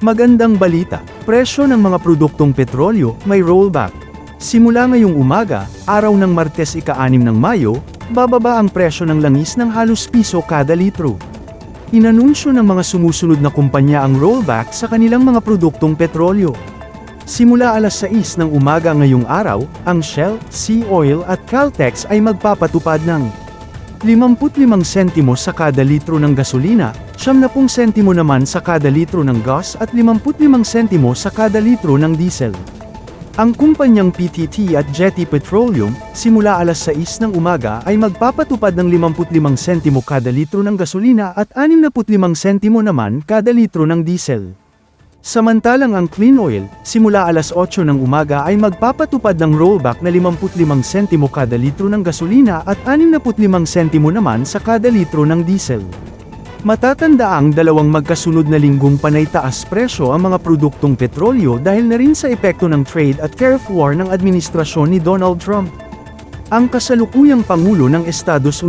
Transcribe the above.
Magandang balita, presyo ng mga produktong petrolyo may rollback. Simula ngayong umaga, araw ng Martes ika-6 ng Mayo, bababa ang presyo ng langis ng halos piso kada litro. Inanunsyo ng mga sumusunod na kumpanya ang rollback sa kanilang mga produktong petrolyo. Simula alas 6 ng umaga ngayong araw, ang Shell, Sea Oil at Caltex ay magpapatupad ng 55 sentimo sa kada litro ng gasolina, 70 sentimo naman sa kada litro ng gas at 55 sentimo sa kada litro ng diesel. Ang kumpanyang PTT at Jetty Petroleum, simula alas 6 ng umaga ay magpapatupad ng 55 sentimo kada litro ng gasolina at 65 sentimo naman kada litro ng diesel. Samantalang ang clean oil, simula alas 8 ng umaga ay magpapatupad ng rollback na 55 sentimo kada litro ng gasolina at 65 sentimo naman sa kada litro ng diesel. Matatanda ang dalawang magkasunod na linggong panay taas presyo ang mga produktong petrolyo dahil na rin sa epekto ng trade at tariff war ng administrasyon ni Donald Trump. Ang kasalukuyang Pangulo ng Estados Unidos